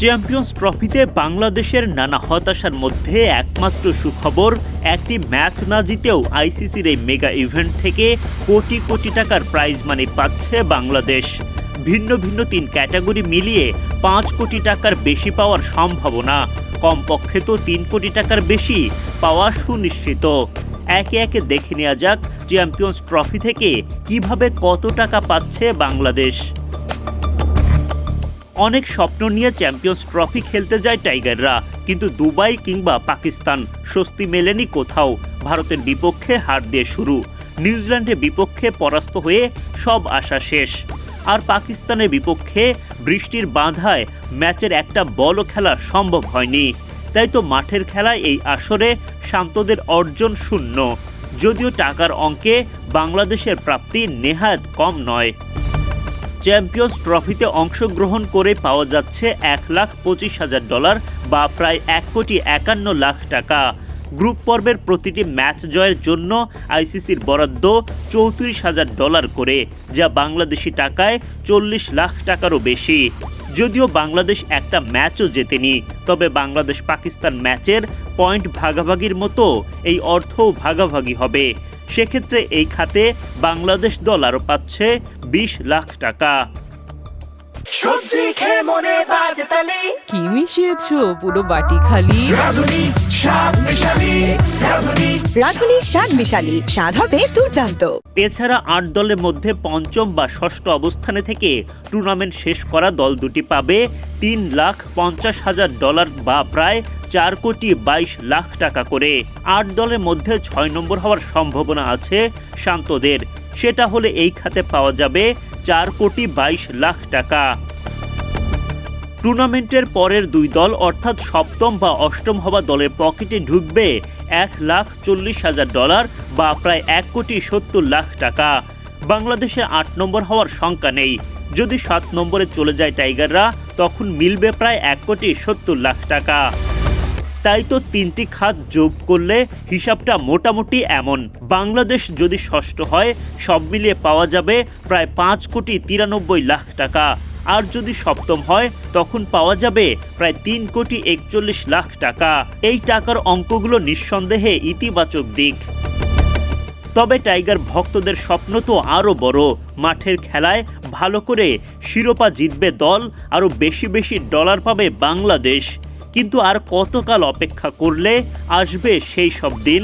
Champions ট্রফিতে বাংলাদেশের নানা হতাশার মধ্যে একমাত্র সুখবর, একটি ম্যাচ না জিতেও আইসিসির এই মেগা ইভেন্ট থেকে কোটি কোটি টাকার প্রাইজ মানি পাচ্ছে বাংলাদেশ। ভিন্ন ভিন্ন তিন ক্যাটাগরি মিলিয়ে পাঁচ কোটি টাকার বেশি পাওয়ার সম্ভাবনা। কমপক্ষে তো তিন কোটি টাকার বেশি পাওয়া সুনিশ্চিত। একে একে দেখে নেওয়া যাক চ্যাম্পিয়ন্স ট্রফি থেকে কীভাবে কত টাকা পাচ্ছে বাংলাদেশ। অনেক স্বপ্ন নিয়ে চ্যাম্পিয়ন্স ট্রফি খেলতে যায় টাইগাররা। কিন্তু দুবাই কিংবা পাকিস্তান, স্বস্তি মেলেনি কোথাও। ভারতের বিপক্ষে হার দিয়ে শুরু। নিউজিল্যান্ডের বিপক্ষে পরাস্ত হয়ে সব আশা শেষ। আর পাকিস্তানের বিপক্ষে বৃষ্টির বাঁধায় ম্যাচের একটা বলও খেলা সম্ভব হয়নি। তাই তো মাঠের খেলায় এই আসরে শান্তদের অর্জন শূন্য। যদিও টাকার অঙ্কে বাংলাদেশের প্রাপ্তি নেহাত কম নয়। চ্যাম্পিয়ন্স ট্রফিতে অংশগ্রহণ করে পাওয়া যাচ্ছে এক লাখ পঁচিশ হাজার ডলার বা প্রায় এক কোটি একান্ন লাখ টাকা। গ্রুপ পর্বের প্রতিটি ম্যাচ জয়ের জন্য আইসিসির বরাদ্দ চৌত্রিশ হাজার ডলার করে, যা বাংলাদেশি টাকায় চল্লিশ লাখ টাকারও বেশি। যদিও বাংলাদেশ একটা ম্যাচও জেতেনি, তবে বাংলাদেশ পাকিস্তান ম্যাচের পয়েন্ট ভাগাভাগির মতো এই অর্থও ভাগাভাগি হবে। সেক্ষেত্রে এই খাতে বাংলাদেশ দল আরও পাচ্ছে বিশ লাখ টাকা। সবজি খেয়ে মনে বাজে তালি। কি মিশিয়েছো পুরো বাটি খালি? রাধুনি শাক মিশালি রাধুনি। রাধুনি স্বাদ মিশালি স্বাদ হবে দুর্দান্ত। এছাড়া আট দলের মধ্যে পঞ্চম বা ষষ্ঠ অবস্থানে থেকে টুর্নামেন্ট শেষ করা দল দুটি পাবে তিন লাখ পঞ্চাশ হাজার ডলার বা প্রায় চার কোটি বাইশ লাখ টাকা করে। আট দলের মধ্যে ছয় নম্বর হওয়ার সম্ভাবনা আছে শান্তদের। সেটা হলে এই খাতে পাওয়া যাবে চার কোটি বাইশ লাখ টাকা। টুর্নামেন্টের পরের দুই দল অর্থাৎ সপ্তম বা অষ্টম হওয়া দলের পকেটে ঢুকবে এক লাখ চল্লিশ হাজার ডলার বা প্রায় এক কোটি সত্তর লাখ টাকা। বাংলাদেশে আট নম্বর হওয়ার শঙ্কা নেই। যদি সাত নম্বরে চলে যায় টাইগাররা, তখন মিলবে প্রায় এক কোটি সত্তর লাখ টাকা। তাই তো তিনটি খাত যোগ করলে হিসাবটা মোটামুটি এমন। বাংলাদেশ যদি ষষ্ঠ হয়, সব মিলিয়ে পাওয়া যাবে প্রায় পাঁচ কোটি তিরানব্বই লাখ টাকা। আর যদি সপ্তম হয়, তখন পাওয়া যাবে প্রায় তিন কোটি একচল্লিশ লাখ টাকা। এই টাকার অঙ্কগুলো নিঃসন্দেহে ইতিবাচক দিক। তবে টাইগার ভক্তদের স্বপ্ন তো আরও বড়। মাঠের খেলায় ভালো করে শিরোপা জিতবে দল, আরও বেশি বেশি ডলার পাবে বাংলাদেশ। কিন্তু আর কতকাল অপেক্ষা করলে আসবে সেই সব দিন?